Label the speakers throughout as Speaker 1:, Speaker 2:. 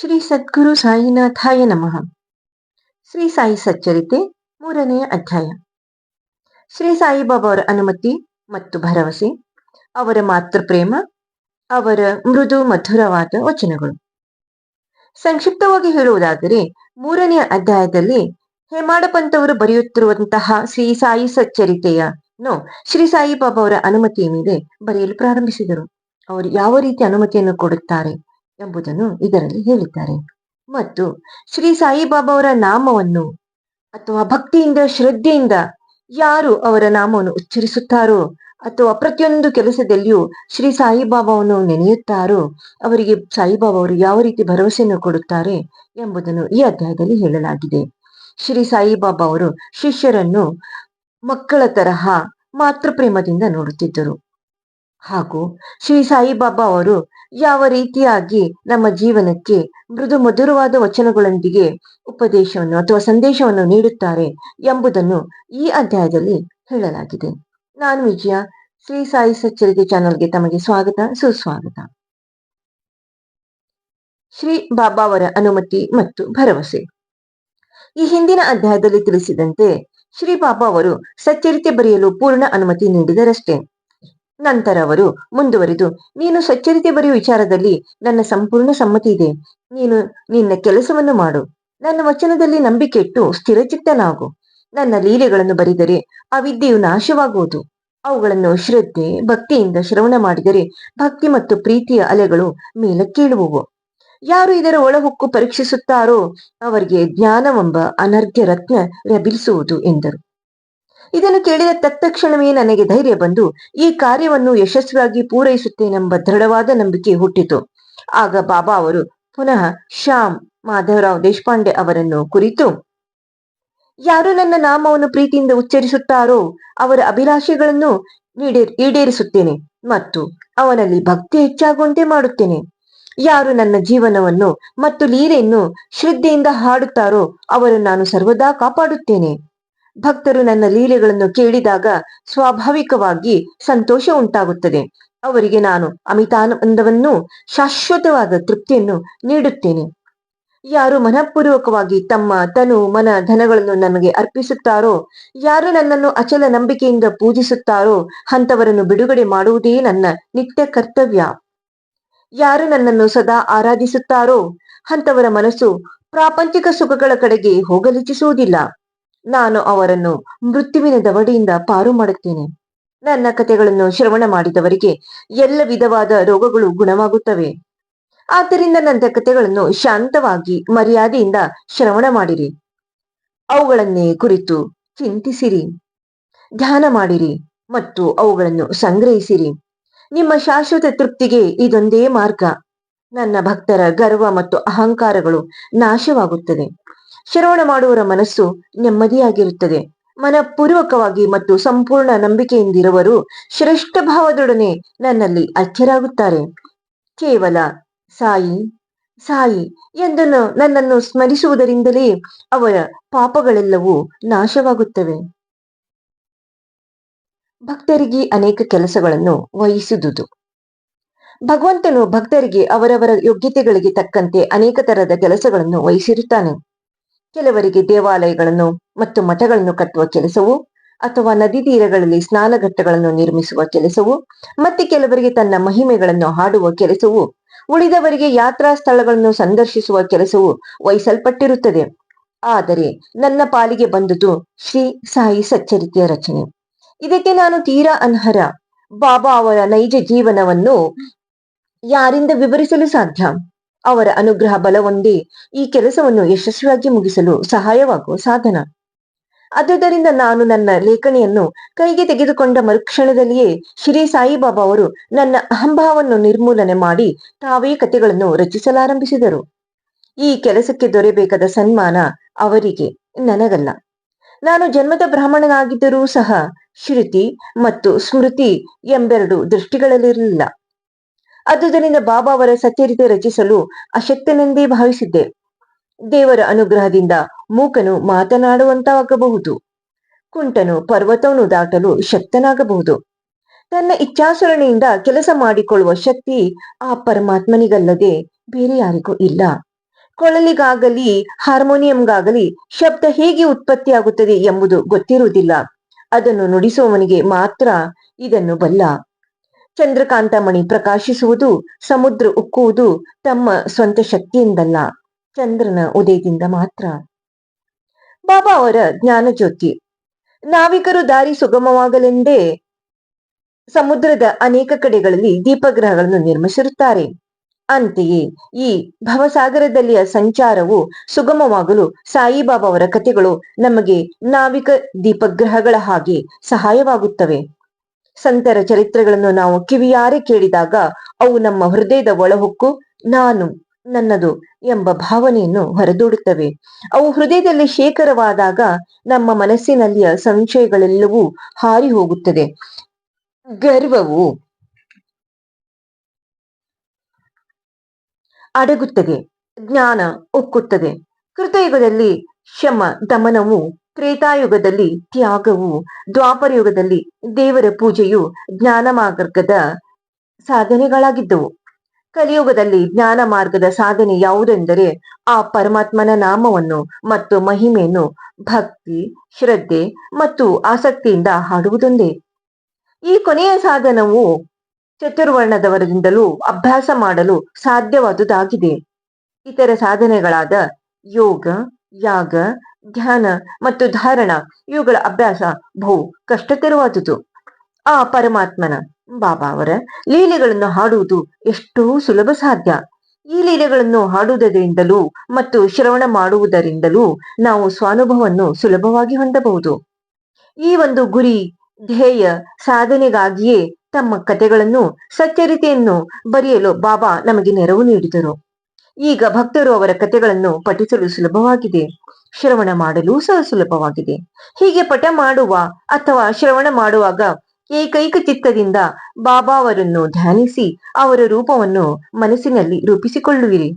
Speaker 1: ಶ್ರೀ ಸದ್ಗುರು ಸಾಯಿನಾಥಾಯ ನಮಃ. ಶ್ರೀ ಸಾಯಿ ಸಚ್ಚರಿತೆ ಮೂರನೆಯ ಅಧ್ಯಾಯ. ಶ್ರೀ ಸಾಯಿಬಾಬಾ ಅವರ ಅನುಮತಿ ಮತ್ತು ಭರವಸೆ, ಅವರ ಮಾತೃ ಪ್ರೇಮ ಅವರ ಮೃದು ಮಧುರವಾದ ವಚನಗಳು. ಸಂಕ್ಷಿಪ್ತವಾಗಿ ಹೇಳುವುದಾದರೆ ಮೂರನೆಯ ಅಧ್ಯಾಯದಲ್ಲಿ ಹೇಮಾಡ ಪಂತವರು ಬರೆಯುತ್ತಿರುವಂತಹ ಶ್ರೀ ಸಾಯಿ ಸಚ್ಚರಿತೆಯನ್ನು ಶ್ರೀ ಸಾಯಿಬಾಬಾ ಅವರ ಅನುಮತಿಯ ಮೇಲೆ ಬರೆಯಲು ಪ್ರಾರಂಭಿಸಿದರು. ಅವರು ಯಾವ ರೀತಿ ಅನುಮತಿಯನ್ನು ಕೊಡುತ್ತಾರೆ? ಎಂಬುದನ್ನು ಇದರಲ್ಲಿ ಹೇಳಿದ್ದಾರೆ. ಮತ್ತು ಶ್ರೀ ಸಾಯಿಬಾಬಾ ಅವರ ನಾಮವನ್ನು ಅಥವಾ ಭಕ್ತಿಯಿಂದ, ಶ್ರದ್ಧೆಯಿಂದ ಯಾರು ಅವರ ನಾಮವನ್ನು ಉಚ್ಚರಿಸುತ್ತಾರೋ ಅಥವಾ ಪ್ರತಿಯೊಂದು ಕೆಲಸದಲ್ಲಿಯೂ ಶ್ರೀ ಸಾಯಿಬಾಬಾವನ್ನು ನೆನೆಯುತ್ತಾರೋ, ಅವರಿಗೆ ಸಾಯಿಬಾಬಾ ಅವರು ಯಾವ ರೀತಿ ಭರವಸೆಯನ್ನು ಕೊಡುತ್ತಾರೆ ಎಂಬುದನ್ನು ಈ ಅಧ್ಯಾಯದಲ್ಲಿ ಹೇಳಲಾಗಿದೆ. ಶ್ರೀ ಸಾಯಿಬಾಬಾ ಅವರು ಶಿಷ್ಯರನ್ನು ಮಕ್ಕಳ ತರಹ ಮಾತೃ ಪ್ರೇಮದಿಂದ ನೋಡುತ್ತಿದ್ದರು. ಹಾಗೂ ಶ್ರೀ ಸಾಯಿಬಾಬಾ ಅವರು ಯಾವ ರೀತಿಯಾಗಿ ನಮ್ಮ ಜೀವನಕ್ಕೆ ಮೃದು ಮಧುರವಾದ ವಚನಗಳೊಂದಿಗೆ ಉಪದೇಶವನ್ನು ಅಥವಾ ಸಂದೇಶವನ್ನು ನೀಡುತ್ತಾರೆ ಎಂಬುದನ್ನು ಈ ಅಧ್ಯಾಯದಲ್ಲಿ ಹೇಳಲಾಗಿದೆ. ನಾನು ವಿಜಯ ಶ್ರೀ ಸಾಯಿ ಸಚ್ಚರಿಕೆ ಚಾನೆಲ್ಗೆ ತಮಗೆ ಸ್ವಾಗತ, ಸುಸ್ವಾಗತ. ಶ್ರೀ ಬಾಬಾ ಅವರ ಅನುಮತಿ ಮತ್ತು ಭರವಸೆ. ಈ ಹಿಂದಿನ ಅಧ್ಯಾಯದಲ್ಲಿ ತಿಳಿಸಿದಂತೆ ಶ್ರೀ ಬಾಬಾ ಅವರು ಸಚ್ಚರಿತೆ ಬರೆಯಲು ಪೂರ್ಣ ಅನುಮತಿ ನೀಡಿದರಷ್ಟೇ. ನಂತರ ಅವರು ಮುಂದುವರಿದು, ನೀನು ಸಚ್ಚರಿತೆ ಬರೆಯುವ ವಿಚಾರದಲ್ಲಿ ನನ್ನ ಸಂಪೂರ್ಣ ಸಮ್ಮತಿ ಇದೆ. ನೀನು ನಿನ್ನ ಕೆಲಸವನ್ನು ಮಾಡು. ನನ್ನ ವಚನದಲ್ಲಿ ನಂಬಿಕೆ ಇಟ್ಟು ಸ್ಥಿರಚಿತ್ತನಾಗು. ನನ್ನ ಲೀಲೆಗಳನ್ನು ಬರೆದರೆ ಆ ವಿದ್ಯೆಯು ನಾಶವಾಗುವುದು. ಅವುಗಳನ್ನು ಶ್ರದ್ಧೆ, ಭಕ್ತಿಯಿಂದ ಶ್ರವಣ ಮಾಡಿದರೆ ಭಕ್ತಿ ಮತ್ತು ಪ್ರೀತಿಯ ಅಲೆಗಳು ಮೇಲಕ್ಕೇಳುವವು. ಯಾರು ಇದರ ಒಳಹುಕ್ಕು ಪರೀಕ್ಷಿಸುತ್ತಾರೋ ಅವರಿಗೆ ಜ್ಞಾನವೆಂಬ ಅನರ್ಘ್ಯ ರತ್ನ ಲಭಿಸುವುದು ಎಂದರು. ಇದನ್ನು ಕೇಳಿದ ತತ್ಕ್ಷಣವೇ ನನಗೆ ಧೈರ್ಯ ಬಂದು, ಈ ಕಾರ್ಯವನ್ನು ಯಶಸ್ವಿಯಾಗಿ ಪೂರೈಸುತ್ತೇನೆಂಬ ದೃಢವಾದ ನಂಬಿಕೆ ಹುಟ್ಟಿತು. ಆಗ ಬಾಬಾ ಅವರು, ಪುನಃ ಶ್ಯಾಮ್ ಮಾಧವರಾವ್ ದೇಶಪಾಂಡೆ ಅವರನ್ನು ಕುರಿತು, ಯಾರು ನನ್ನ ನಾಮವನ್ನು ಪ್ರೀತಿಯಿಂದ ಉಚ್ಚರಿಸುತ್ತಾರೋ, ಅವರ ಅಭಿಲಾಷೆಗಳನ್ನು ಈಡೇರಿಸುತ್ತೇನೆ ಮತ್ತು ಅವನಲ್ಲಿ ಭಕ್ತಿ ಹೆಚ್ಚಾಗುವಂತೆ ಮಾಡುತ್ತೇನೆ. ಯಾರು ನನ್ನ ಜೀವನವನ್ನು ಮತ್ತು ಲೀಲೆಯನ್ನು ಶ್ರದ್ಧೆಯಿಂದ ಹಾಡುತ್ತಾರೋ, ಅವರನ್ನು ನಾನು ಸರ್ವದಾ ಕಾಪಾಡುತ್ತೇನೆ. ಭಕ್ತರು ನನ್ನ ಲೀಲೆಗಳನ್ನು ಕೇಳಿದಾಗ ಸ್ವಾಭಾವಿಕವಾಗಿ ಸಂತೋಷ ಉಂಟಾಗುತ್ತದೆ. ಅವರಿಗೆ ನಾನು ಅಮಿತಾನಂದವನ್ನು ಶಾಶ್ವತವಾದ ತೃಪ್ತಿಯನ್ನು ನೀಡುತ್ತೇನೆ. ಯಾರು ಮನಃಪೂರ್ವಕವಾಗಿ ತಮ್ಮ ತನು ಮನ ಧನಗಳನ್ನು ನನಗೆ ಅರ್ಪಿಸುತ್ತಾರೋ, ಯಾರು ನನ್ನನ್ನು ಅಚಲ ನಂಬಿಕೆಯಿಂದ ಪೂಜಿಸುತ್ತಾರೋ ಅಂತವರನ್ನು ಬಿಡುಗಡೆ ಮಾಡುವುದೇ ನನ್ನ ನಿತ್ಯ ಕರ್ತವ್ಯ. ಯಾರು ನನ್ನನ್ನು ಸದಾ ಆರಾಧಿಸುತ್ತಾರೋ ಅಂತವರ ಮನಸ್ಸು ಪ್ರಾಪಂಚಿಕ ಸುಖಗಳ ಕಡೆಗೆ ಹೋಗಲಿಚ್ಛಿಸುವುದಿಲ್ಲ. ನಾನು ಅವರನ್ನು ಮೃತ್ಯುವಿನ ದವಡಿಯಿಂದ ಪಾರು ಮಾಡುತ್ತೇನೆ. ನನ್ನ ಕಥೆಗಳನ್ನು ಶ್ರವಣ ಮಾಡಿದವರಿಗೆ ಎಲ್ಲ ವಿಧವಾದ ರೋಗಗಳು ಗುಣವಾಗುತ್ತವೆ. ಆದ್ದರಿಂದ ನನ್ನ ಕಥೆಗಳನ್ನು ಶಾಂತವಾಗಿ ಮರ್ಯಾದೆಯಿಂದ ಶ್ರವಣ ಮಾಡಿರಿ. ಅವುಗಳನ್ನೇ ಕುರಿತು ಚಿಂತಿಸಿರಿ. ಧ್ಯಾನ ಮಾಡಿರಿ ಮತ್ತು ಅವುಗಳನ್ನು ಸಂಗ್ರಹಿಸಿರಿ. ನಿಮ್ಮ ಶಾಶ್ವತ ತೃಪ್ತಿಗೆ ಇದೊಂದೇ ಮಾರ್ಗ. ನನ್ನ ಭಕ್ತರ ಗರ್ವ ಮತ್ತು ಅಹಂಕಾರಗಳು ನಾಶವಾಗುತ್ತದೆ ಶ್ರವಣ ಮಾಡುವವರ ಮನಸ್ಸು ನೆಮ್ಮದಿಯಾಗಿರುತ್ತದೆ. ಮನಪೂರ್ವಕವಾಗಿ ಮತ್ತು ಸಂಪೂರ್ಣ ನಂಬಿಕೆಯಿಂದಿರುವರು ಶ್ರೇಷ್ಠ ಭಾವದೊಡನೆ ನನ್ನಲ್ಲಿ ಅಚ್ಚರಾಗುತ್ತಾರೆ. ಕೇವಲ ಸಾಯಿ ಸಾಯಿ ಎಂದನ್ನು ನನ್ನನ್ನು ಸ್ಮರಿಸುವುದರಿಂದಲೇ ಅವರ ಪಾಪಗಳೆಲ್ಲವೂ ನಾಶವಾಗುತ್ತವೆ. ಭಕ್ತರಿಗೆ ಅನೇಕ ಕೆಲಸಗಳನ್ನು ವಹಿಸುವುದು ಭಗವಂತನು ಭಕ್ತರಿಗೆ ಅವರವರ ಯೋಗ್ಯತೆಗಳಿಗೆ ತಕ್ಕಂತೆ ಅನೇಕ ತರಹದ ಕೆಲಸಗಳನ್ನು ವಹಿಸಿರುತ್ತಾನೆ. ಕೆಲವರಿಗೆ ದೇವಾಲಯಗಳನ್ನು ಮತ್ತು ಮಠಗಳನ್ನು ಕಟ್ಟುವ ಕೆಲಸವು ಅಥವಾ ನದಿ ತೀರಗಳಲ್ಲಿ ಸ್ನಾನಘಟ್ಟಗಳನ್ನು ನಿರ್ಮಿಸುವ ಕೆಲಸವು ಮತ್ತೆ ಕೆಲವರಿಗೆ ತನ್ನ ಮಹಿಮೆಗಳನ್ನು ಹಾಡುವ ಕೆಲಸವು, ಉಳಿದವರಿಗೆ ಯಾತ್ರಾ ಸ್ಥಳಗಳನ್ನು ಸಂದರ್ಶಿಸುವ ಕೆಲಸವು ವಹಿಸಲ್ಪಟ್ಟಿರುತ್ತದೆ. ಆದರೆ ನನ್ನ ಪಾಲಿಗೆ ಬಂದುದು ಶ್ರೀ ಸಾಯಿ ಸಚ್ಚರಿತೆಯ ರಚನೆ. ಇದಕ್ಕೆ ನಾನು ತೀರಾ ಅನ್ಹರ ಬಾಬಾ ಅವರ ನೈಜ ಜೀವನವನ್ನು ಯಾರಿಂದ ವಿವರಿಸಲು ಸಾಧ್ಯ? ಅವರ ಅನುಗ್ರಹ ಬಲವೊಂದೇ ಈ ಕೆಲಸವನ್ನು ಯಶಸ್ವಿಯಾಗಿ ಮುಗಿಸಲು ಸಹಾಯವಾಗುವ ಸಾಧನ. ಆದುದರಿಂದ ನಾನು ನನ್ನ ಲೇಖನಿಯನ್ನು ಕೈಗೆ ತೆಗೆದುಕೊಂಡ ಮರುಕ್ಷಣದಲ್ಲಿಯೇ ಶ್ರೀ ಸಾಯಿಬಾಬಾ ಅವರು ನನ್ನ ಅಹಂಭಾವವನ್ನು ನಿರ್ಮೂಲನೆ ಮಾಡಿ ತಾವೇ ಕಥೆಗಳನ್ನು ರಚಿಸಲಾರಂಭಿಸಿದರು. ಈ ಕೆಲಸಕ್ಕೆ ದೊರೆಯಬೇಕಾದ ಸನ್ಮಾನ ಅವರಿಗೆ ನನಗಲ್ಲ. ನಾನು ಜನ್ಮದ ಬ್ರಾಹ್ಮಣನಾಗಿದ್ದರೂ ಸಹ ಶ್ರುತಿ ಮತ್ತು ಸ್ಮೃತಿ ಎಂಬೆರಡು ದೃಷ್ಟಿಗಳಲ್ಲಿರಲಿಲ್ಲ. ಆದುದರಿಂದ ಬಾಬಾ ಅವರ ಸಚ್ಚರಿತೆ ರಚಿಸಲು ಅಶಕ್ತನೆಂದೇ ಭಾವಿಸಿದ್ದೆ. ದೇವರ ಅನುಗ್ರಹದಿಂದ ಮೂಕನು ಮಾತನಾಡುವಂತಾಗಬಹುದು. ಕುಂಟನು ಪರ್ವತವನ್ನು ದಾಟಲು ಶಕ್ತನಾಗಬಹುದು. ತನ್ನ ಇಚ್ಛಾಸರಣೆಯಿಂದ ಕೆಲಸ ಮಾಡಿಕೊಳ್ಳುವ ಶಕ್ತಿ ಆ ಪರಮಾತ್ಮನಿಗಲ್ಲದೆ ಬೇರೆ ಯಾರಿಗೂ ಇಲ್ಲ. ಕೊಳಲಿಗಾಗಲಿ, ಹಾರ್ಮೋನಿಯಂಗಾಗಲಿ ಶಬ್ದ ಹೇಗೆ ಉತ್ಪತ್ತಿಯಾಗುತ್ತದೆ ಎಂಬುದು ಗೊತ್ತಿರುವುದಿಲ್ಲ. ಅದನ್ನು ನುಡಿಸುವವನಿಗೆ ಮಾತ್ರ ಇದನ್ನು ಬಲ್ಲ. ಚಂದ್ರಕಾಂತಮಣಿ ಪ್ರಕಾಶಿಸುವುದು, ಸಮುದ್ರ ಉಕ್ಕುವುದು ತಮ್ಮ ಸ್ವಂತ ಶಕ್ತಿಯಿಂದಲ್ಲ, ಚಂದ್ರನ ಉದಯದಿಂದ ಮಾತ್ರ. ಬಾಬಾ ಅವರ ಜ್ಞಾನಜ್ಯೋತಿ. ನಾವಿಕರು ದಾರಿ ಸುಗಮವಾಗಲೆಂದೇ ಸಮುದ್ರದ ಅನೇಕ ಕಡೆಗಳಲ್ಲಿ ದೀಪಗ್ರಹಗಳನ್ನು ನಿರ್ಮಿಸಿರುತ್ತಾರೆ. ಅಂತೆಯೇ ಈ ಭವಸಾಗರದಲ್ಲಿಯ ಸಂಚಾರವು ಸುಗಮವಾಗಲು ಸಾಯಿಬಾಬಾ ಅವರ ಕಥೆಗಳು ನಮಗೆ ನಾವಿಕ ದೀಪಗ್ರಹಗಳ ಹಾಗೆ ಸಹಾಯವಾಗುತ್ತವೆ. ಸಂತರ ಚರಿತ್ರೆಗಳನ್ನು ನಾವು ಕಿವಿಯಾರೆ ಕೇಳಿದಾಗ ಅವು ನಮ್ಮ ಹೃದಯದ ಒಳಹೊಕ್ಕು, ನಾನು, ನನ್ನದು ಎಂಬ ಭಾವನೆಯನ್ನು ಹೊರದೂಡುತ್ತವೆ. ಅವು ಹೃದಯದಲ್ಲಿ ಶೇಖರವಾದಾಗ ನಮ್ಮ ಮನಸ್ಸಿನಲ್ಲಿಯ ಸಂಶಯಗಳೆಲ್ಲವೂ ಹಾರಿ ಹೋಗುತ್ತದೆ ಗರ್ವವು ಅಡಗುತ್ತದೆ, ಜ್ಞಾನ ಉಕ್ಕುತ್ತದೆ ಕೃತಯುಗದಲ್ಲಿ ಶಮ ದಮನವು ತ್ರೇತಾಯುಗದಲ್ಲಿ ತ್ಯಾಗವು, ದ್ವಾಪರಯುಗದಲ್ಲಿ ದೇವರ ಪೂಜೆಯು ಜ್ಞಾನ ಮಾರ್ಗದ ಸಾಧನೆಗಳಾಗಿದ್ದವು. ಕಲಿಯುಗದಲ್ಲಿ ಜ್ಞಾನ ಮಾರ್ಗದ ಸಾಧನೆ ಯಾವುದೆಂದರೆ ಆ ಪರಮಾತ್ಮನ ನಾಮವನ್ನು ಮತ್ತು ಮಹಿಮೆಯನ್ನು ಭಕ್ತಿ, ಶ್ರದ್ಧೆ ಮತ್ತು ಆಸಕ್ತಿಯಿಂದ ಹಾಡುವುದೊಂದೇ. ಈ ಕೊನೆಯ ಸಾಧನವು ಚತುರ್ವರ್ಣದವರದಿಂದಲೂ ಅಭ್ಯಾಸ ಮಾಡಲು ಸಾಧ್ಯವಾದುದಾಗಿದೆ. ಇತರ ಸಾಧನೆಗಳಾದ ಯೋಗ, ಯಾಗ ಧ್ಯಾನ ಮತ್ತು ಧಾರಣ, ಇವುಗಳ ಅಭ್ಯಾಸ ಬಹು ಕಷ್ಟಕರವಾದುದು. ಆ ಪರಮಾತ್ಮನ ಬಾಬಾ ಅವರ ಲೀಲೆಗಳನ್ನು ಹಾಡುವುದು ಎಷ್ಟೋ ಸುಲಭ ಸಾಧ್ಯ. ಈ ಲೀಲೆಗಳನ್ನು ಹಾಡುವುದರಿಂದಲೂ ಮತ್ತು ಶ್ರವಣ ಮಾಡುವುದರಿಂದಲೂ ನಾವು ಸ್ವಾನುಭವವನ್ನು ಸುಲಭವಾಗಿ ಹೊಂದಬಹುದು. ಈ ಒಂದು ಗುರಿ, ಧ್ಯೇಯ ಸಾಧನೆಗಾಗಿಯೇ ತಮ್ಮ ಕಥೆಗಳನ್ನು, ಸಚ್ಚರಿತೆಯನ್ನು ಬರೆಯಲು ಬಾಬಾ ನಮಗೆ ನೆರವು ನೀಡಿದರು. ಈಗ ಭಕ್ತರು ಅವರ ಕಥೆಗಳನ್ನು ಪಠಿಸಲು ಸುಲಭವಾಗಿದೆ. ಶ್ರವಣ ಮಾಡಲು ಸಹ ಸುಲಭವಾಗಿದೆ. ಹೀಗೆ ಪಠ ಮಾಡುವ ಅಥವಾ ಶ್ರವಣ ಮಾಡುವಾಗ ಏಕೈಕ ಚಿತ್ತದಿಂದ ಬಾಬಾ ಅವರನ್ನು ಧ್ಯಾನಿಸಿ ಅವರ ರೂಪವನ್ನು ಮನಸ್ಸಿನಲ್ಲಿ ರೂಪಿಸಿಕೊಳ್ಳುವಿರಿ.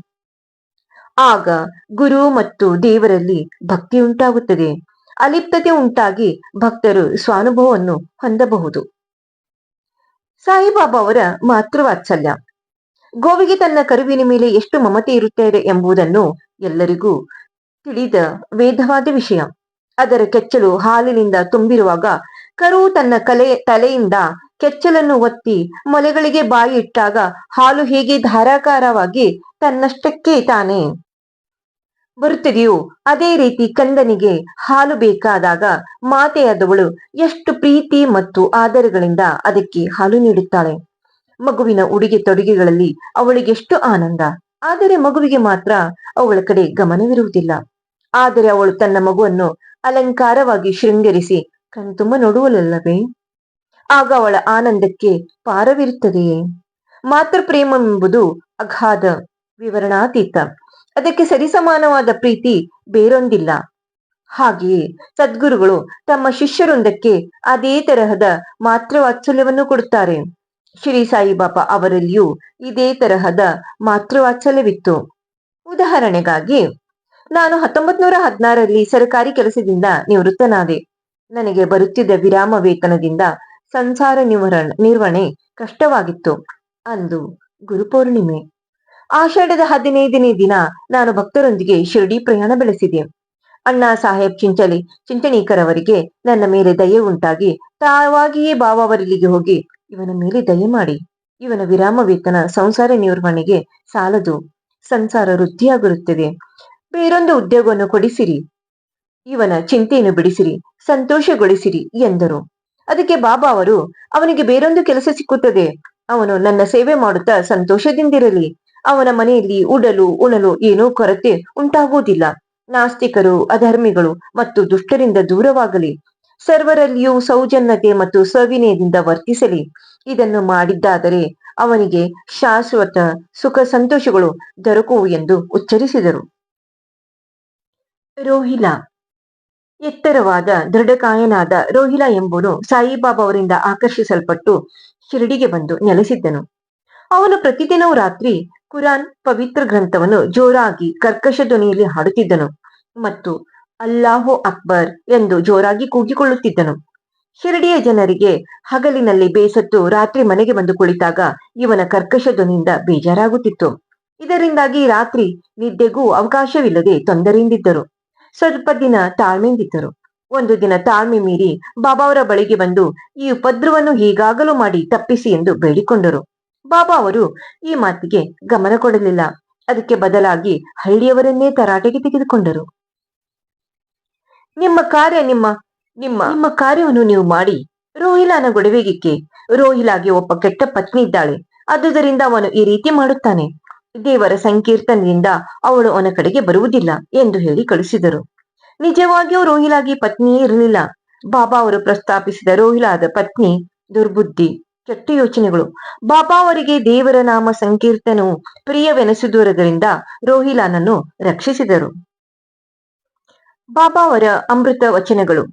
Speaker 1: ಆಗ ಗುರು ಮತ್ತು ದೇವರಲ್ಲಿ ಭಕ್ತಿ ಉಂಟಾಗುತ್ತದೆ. ಅಲಿಪ್ತತೆ ಉಂಟಾಗಿ ಭಕ್ತರು ಸ್ವಾನುಭವವನ್ನು ಹೊಂದಬಹುದು. ಸಾಯಿಬಾಬಾ ಅವರ ಮಾತೃವಾತ್ಸಲ್ಯ. ಗೋವಿಗೆ ತನ್ನ ಕರುವಿನ ಮೇಲೆ ಎಷ್ಟು ಮಮತೆ ಇರುತ್ತದೆ ಎಂಬುದನ್ನು ಎಲ್ಲರಿಗೂ ತಿಳಿದ ವೇದವಾದ ವಿಷಯ. ಅದರ ಕೆಚ್ಚಲು ಹಾಲಿನಿಂದ ತುಂಬಿರುವಾಗ ಕರು ತನ್ನ ಕಲೆ ತಲೆಯಿಂದ ಕೆಚ್ಚಲನ್ನು ಒತ್ತಿ ಮೊಲೆಗಳಿಗೆ ಬಾಯಿ ಇಟ್ಟಾಗ ಹಾಲು ಹೇಗೆ ಧಾರಾಕಾರವಾಗಿ ತನ್ನಷ್ಟಕ್ಕೆ ತಾನೆ. ಬರುತ್ತದೆಯೋ ಅದೇ ರೀತಿ ಕಂದನಿಗೆ ಹಾಲು ಬೇಕಾದಾಗ ಮಾತೆಯಾದವಳು ಎಷ್ಟು ಪ್ರೀತಿ ಮತ್ತು ಆದರಗಳಿಂದ ಅದಕ್ಕೆ ಹಾಲು ನೀಡುತ್ತಾಳೆ. ಮಗುವಿನ ಉಡುಗೆ ತೊಡುಗೆಗಳಲ್ಲಿ ಅವಳಿಗೆ ಎಷ್ಟು ಆನಂದ. ಆದರೆ ಮಗುವಿಗೆ ಮಾತ್ರ ಅವಳ ಕಡೆ ಗಮನವಿರುವುದಿಲ್ಲ. ಆದರೆ ಅವಳು ತನ್ನ ಮಗುವನ್ನು ಅಲಂಕಾರವಾಗಿ ಶೃಂಗರಿಸಿ ಕಣ್ತುಂಬ ನೋಡುವಲಲ್ಲವೇ ಆಗ ಅವಳ ಆನಂದಕ್ಕೆ ಪಾರವಿರುತ್ತದೆಯೇ? ಮಾತೃ ಪ್ರೇಮವೆಂಬುದು ಅಗಾಧ ವಿವರಣಾತೀತ. ಅದಕ್ಕೆ ಸರಿಸಮಾನವಾದ ಪ್ರೀತಿ ಬೇರೊಂದಿಲ್ಲ. ಹಾಗೆಯೇ ಸದ್ಗುರುಗಳು ತಮ್ಮ ಶಿಷ್ಯರೊಂದಕ್ಕೆ ಅದೇ ತರಹದ ಮಾತೃವಾತ್ಸಲ್ಯವನ್ನು ಕೊಡುತ್ತಾರೆ. ಶ್ರೀ ಸಾಯಿಬಾಬಾ ಅವರಲ್ಲಿಯೂ ಇದೇ ತರಹದ ಮಾತೃವಾತ್ಸಲ್ಯವಿತ್ತು. ಉದಾಹರಣೆಗಾಗಿ ನಾನು ಹತ್ತೊಂಬತ್ ನೂರ ಹದಿನಾರರಲ್ಲಿ ಸರ್ಕಾರಿ ಕೆಲಸದಿಂದ ನಿವೃತ್ತನಾದೆ. ನನಗೆ ಬರುತ್ತಿದ್ದ ವಿರಾಮ ವೇತನದಿಂದ ಸಂಸಾರ ನಿವರಣ, ನಿರ್ವಹಣೆ ಕಷ್ಟವಾಗಿತ್ತು ಅಂದು ಗುರುಪೂರ್ಣಿಮೆ. ಆಷಾಢದ ಹದಿನೈದನೇ ದಿನ ನಾನು ಭಕ್ತರೊಂದಿಗೆ ಶಿರಡಿ ಪ್ರಯಾಣ ಬೆಳೆಸಿದೆ. ಅಣ್ಣಾ ಸಾಹೇಬ್ ಚಿಂಚಲಿ, ಚಿಂಚಣೀಕರ್ ಅವರಿಗೆ ನನ್ನ ಮೇಲೆ ದಯೆ ಉಂಟಾಗಿ ತಾವಾಗಿಯೇ ಬಾವಾವರಲ್ಲಿಗೆ ಹೋಗಿ ಇವನ ಮೇಲೆ ದಯೆ ಮಾಡಿ. ಇವನ ವಿರಾಮ ವೇತನ ಸಂಸಾರ ನಿರ್ವಹಣೆಗೆ ಸಾಲದು. ಸಂಸಾರ ವೃದ್ಧಿಯಾಗಿರುತ್ತದೆ ಬೇರೊಂದು ಉದ್ಯೋಗವನ್ನು ಕೊಡಿಸಿರಿ. ಇವನ ಚಿಂತೆಯನ್ನು ಬಿಡಿಸಿರಿ, ಸಂತೋಷಗೊಳಿಸಿರಿ ಎಂದರು. ಅದಕ್ಕೆ ಬಾಬಾ ಅವರು, ಅವನಿಗೆ ಬೇರೊಂದು ಕೆಲಸ ಸಿಕ್ಕುತ್ತದೆ. ಅವನು ನನ್ನ ಸೇವೆ ಮಾಡುತ್ತಾ ಸಂತೋಷದಿಂದಿರಲಿ. ಅವನ ಮನೆಯಲ್ಲಿ ಉಡಲು, ಉಣಲು ಏನೂ ಕೊರತೆ ಉಂಟಾಗುವುದಿಲ್ಲ. ನಾಸ್ತಿಕರು, ಅಧರ್ಮಿಗಳು ಮತ್ತು ದುಷ್ಟರಿಂದ ದೂರವಾಗಲಿ. ಸರ್ವರಲ್ಲಿಯೂ ಸೌಜನ್ಯತೆ ಮತ್ತು ಸವಿನಯದಿಂದ ವರ್ತಿಸಲಿ. ಇದನ್ನು ಮಾಡಿದ್ದಾದರೆ ಅವನಿಗೆ ಶಾಶ್ವತ ಸುಖ ಸಂತೋಷಗಳು ದೊರಕುವು ಎಂದು ಉಚ್ಚರಿಸಿದರು. ರೋಹಿಲಾ. ಎತ್ತರವಾದ ದೃಢಕಾಯನಾದ ರೋಹಿಲ ಎಂಬುವನು ಸಾಯಿಬಾಬಾ ಅವರಿಂದ ಆಕರ್ಷಿಸಲ್ಪಟ್ಟು ಶಿರಡಿಗೆ ಬಂದು ನೆಲೆಸಿದ್ದನು. ಅವನು ಪ್ರತಿದಿನವೂ ರಾತ್ರಿ ಕುರಾನ್ ಪವಿತ್ರ ಗ್ರಂಥವನ್ನು ಜೋರಾಗಿ ಕರ್ಕಶ ಧ್ವನಿಯಲ್ಲಿ ಹಾಡುತ್ತಿದ್ದನು ಮತ್ತು ಅಲ್ಲಾಹೋ ಅಕ್ಬರ್ ಎಂದು ಜೋರಾಗಿ ಕೂಗಿಕೊಳ್ಳುತ್ತಿದ್ದನು. ಶಿರಡಿಯ ಜನರಿಗೆ ಹಗಲಿನಲ್ಲಿ ಬೇಸತ್ತು ರಾತ್ರಿ ಮನೆಗೆ ಬಂದು ಕುಳಿತಾಗ ಇವನ ಕರ್ಕಶ ಧ್ವನಿಯಿಂದ ಬೇಜಾರಾಗುತ್ತಿತ್ತು. ಇದರಿಂದಾಗಿ ರಾತ್ರಿ ನಿದ್ದೆಗೂ ಅವಕಾಶವಿಲ್ಲದೆ ತೊಂದರೆಯಿಂದಿದ್ದರು. ಸ್ವಲ್ಪ ದಿನ ತಾಳ್ಮೆಂದಿದ್ದರು ಒಂದು ದಿನ ತಾಳ್ಮೆ ಮೀರಿ ಬಾಬಾ ಅವರ ಬಳಿಗೆ ಬಂದು ಈ ಉಪದ್ರವನ್ನು ಹೀಗಾಗಲೂ ಮಾಡಿ ತಪ್ಪಿಸಿ ಎಂದು ಬೇಡಿಕೊಂಡರು. ಬಾಬಾ ಅವರು ಈ ಮಾತಿಗೆ ಗಮನ ಕೊಡಲಿಲ್ಲ. ಅದಕ್ಕೆ ಬದಲಾಗಿ ಹಳ್ಳಿಯವರನ್ನೇ ತರಾಟೆಗೆ ತೆಗೆದುಕೊಂಡರು. ನಿಮ್ಮ ಕಾರ್ಯ ನಿಮ್ಮ ನಿಮ್ಮ ನಿಮ್ಮ ಕಾರ್ಯವನ್ನು ನೀವು ಮಾಡಿ. ರೋಹಿಲಾನ ಗೊಡವೆಗಿಕ್ಕೆ ರೋಹಿಲಾಗೆ ಒಬ್ಬ ಕೆಟ್ಟ ಪತ್ನಿ ಇದ್ದಾಳೆ. ಅದುದರಿಂದ ಅವನು ಈ ರೀತಿ ಮಾಡುತ್ತಾನೆ. ದೇವರ ಸಂಕೀರ್ತನದಿಂದ ಅವಳು ಅವನ ಕಡೆಗೆ ಬರುವುದಿಲ್ಲ ಎಂದು ಹೇಳಿ ಕಳಿಸಿದರು ನಿಜವಾಗಿಯೂ ರೋಹಿಲಾಗಿ ಪತ್ನಿಯೇ ಇರಲಿಲ್ಲ. ಬಾಬಾ ಅವರು ಪ್ರಸ್ತಾಪಿಸಿದ ರೋಹಿಲಾದ ಪತ್ನಿ ದುರ್ಬುದ್ಧಿ, ಕೆಟ್ಟ ಯೋಚನೆಗಳು. ಬಾಬಾ ಅವರಿಗೆ ದೇವರ ನಾಮ ಸಂಕೀರ್ತನವು ಪ್ರಿಯವೆನಿಸಿದುದರಿಂದ ರೋಹಿಲಾನನ್ನು ರಕ್ಷಿಸಿದರು. ಬಾಬಾ ಅವರ ಅಮೃತ ವಚನಗಳು.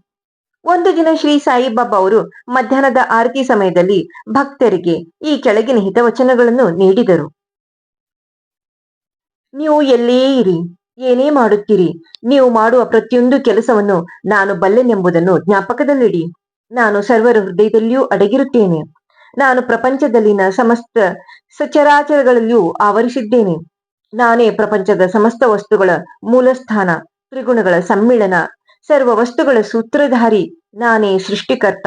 Speaker 1: ಒಂದು ದಿನ ಶ್ರೀ ಸಾಯಿಬಾಬಾ ಅವರು ಮಧ್ಯಾಹ್ನದ ಆರತಿ ಸಮಯದಲ್ಲಿ ಭಕ್ತರಿಗೆ ಈ ಕೆಳಗಿನ ಹಿತವಚನಗಳನ್ನು ನೀಡಿದರು. ನೀವು ಎಲ್ಲೇ ಇರಿ? ಏನೇ ಮಾಡುತ್ತೀರಿ? ನೀವು ಮಾಡುವ ಪ್ರತಿಯೊಂದು ಕೆಲಸವನ್ನು ನಾನು ಬಲ್ಲೆನೆಂಬುದನ್ನು ಜ್ಞಾಪಕದಲ್ಲಿಡಿ. ನಾನು ಸರ್ವರ ಹೃದಯದಲ್ಲಿಯೂ ಅಡಗಿರುತ್ತೇನೆ. ನಾನು ಪ್ರಪಂಚದಲ್ಲಿನ ಸಮಸ್ತ ಸಚರಾಚರಗಳಲ್ಲಿಯೂ ಆವರಿಸಿದ್ದೇನೆ. ನಾನೇ ಪ್ರಪಂಚದ ಸಮಸ್ತ ವಸ್ತುಗಳ ಮೂಲಸ್ಥಾನ, ತ್ರಿಗುಣಗಳ ಸಮ್ಮಿಳನ, ಸರ್ವ ವಸ್ತುಗಳ ಸೂತ್ರಧಾರಿ. ನಾನೇ ಸೃಷ್ಟಿಕರ್ತ,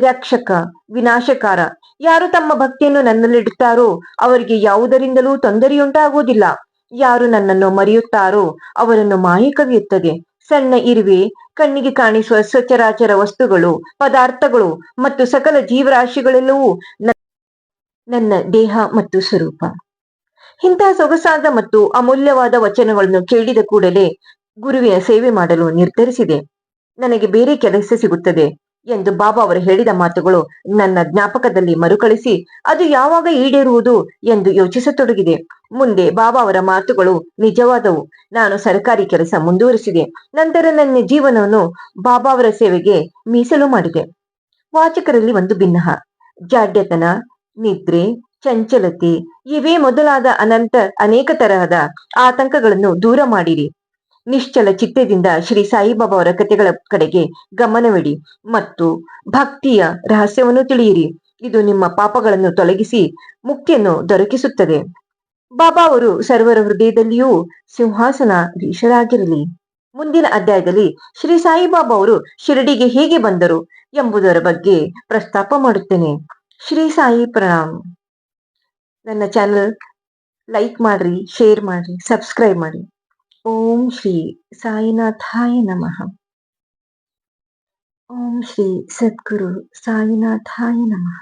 Speaker 1: ರಕ್ಷಕ, ವಿನಾಶಕಾರ. ಯಾರು ತಮ್ಮ ಭಕ್ತಿಯನ್ನು ನನ್ನಲ್ಲಿಡುತ್ತಾರೋ ಅವರಿಗೆ ಯಾವುದರಿಂದಲೂ ತೊಂದರೆಯುಂಟಾಗುವುದಿಲ್ಲ. ಯಾರು ನನ್ನನ್ನು ಮರೆಯುತ್ತಾರೋ ಅವರನ್ನು ಮಾಯಿ ಕವಿಯುತ್ತದೆ ಸಣ್ಣ ಇರುವೆ, ಕಣ್ಣಿಗೆ ಕಾಣಿಸುವ ಸಚರಾಚರ ವಸ್ತುಗಳು, ಪದಾರ್ಥಗಳು ಮತ್ತು ಸಕಲ ಜೀವರಾಶಿಗಳೆಲ್ಲವೂ ನನ್ನ ದೇಹ ಮತ್ತು ಸ್ವರೂಪ. ಇಂತಹ ಸೊಗಸಾದ ಮತ್ತು ಅಮೂಲ್ಯವಾದ ವಚನಗಳನ್ನು ಕೇಳಿದ ಕೂಡಲೇ ಗುರುವಿನ ಸೇವೆ ಮಾಡಲು ನಿರ್ಧರಿಸಿದೆ. ನನಗೆ ಬೇರೆ ಕೆಲಸ ಸಿಗುತ್ತದೆ. ಎಂದು ಬಾಬಾ ಅವರು ಹೇಳಿದ ಮಾತುಗಳು ನನ್ನ ಜ್ಞಾಪಕದಲ್ಲಿ ಮರುಕಳಿಸಿ ಅದು ಯಾವಾಗ ಈಡೇರುವುದು ಎಂದು ಯೋಚಿಸತೊಡಗಿದೆ. ಮುಂದೆ ಬಾಬಾ ಅವರ ಮಾತುಗಳು ನಿಜವಾದವು. ನಾನು ಸರ್ಕಾರಿ ಕೆಲಸ ಮುಂದುವರಿಸಿದೆ. ನಂತರ ನನ್ನ ಜೀವನವನ್ನು ಬಾಬಾ ಅವರ ಸೇವೆಗೆ ಮೀಸಲು ಮಾಡಿದೆ. ವಾಚಕರಲ್ಲಿ ಒಂದು ಭಿನ್ನಹ. ಜಾಡ್ಯತನ, ನಿದ್ರೆ, ಚಂಚಲತೆ, ಇವೇ ಮೊದಲಾದ ಅನಂತ ಅನೇಕ ತರಹದ ಆತಂಕಗಳನ್ನು ದೂರ ಮಾಡಿರಿ. ನಿಶ್ಚಲ ಚಿತ್ತದಿಂದ ಶ್ರೀ ಸಾಯಿಬಾಬಾ ಅವರ ಕಥೆಗಳ ಕಡೆಗೆ ಗಮನವಿಡಿ ಮತ್ತು ಭಕ್ತಿಯ ರಹಸ್ಯವನ್ನು ತಿಳಿಯಿರಿ. ಇದು ನಿಮ್ಮ ಪಾಪಗಳನ್ನು ತೊಲಗಿಸಿ ಮುಕ್ತಿಯನ್ನು ದೊರಕಿಸುತ್ತದೆ. ಬಾಬಾ ಅವರು ಸರ್ವರ ಹೃದಯದಲ್ಲಿಯೂ ಸಿಂಹಾಸನಾಧೀಶರಾಗಿರಲಿ. ಮುಂದಿನ ಅಧ್ಯಾಯದಲ್ಲಿ ಶ್ರೀ ಸಾಯಿಬಾಬಾ ಅವರು ಶಿರಡಿಗೆ ಹೇಗೆ ಬಂದರು ಎಂಬುದರ ಬಗ್ಗೆ ಪ್ರಸ್ತಾಪ ಮಾಡುತ್ತೇನೆ. ಶ್ರೀ ಸಾಯಿ ಪ್ರಣಾಮ್. ನನ್ನ ಚಾನಲ್ ಲೈಕ್ ಮಾಡ್ರಿ, ಶೇರ್ ಮಾಡ್ರಿ, ಸಬ್ಸ್ಕ್ರೈಬ್ ಮಾಡಿ ಓಂ ಶ್ರೀ ಸಾಯಿನಾಥಾಯ ನಮಃ ಓಂ ಶ್ರೀ ಸದ್ಗುರು ಸಾಯಿನಾಥಾಯ ನಮಃ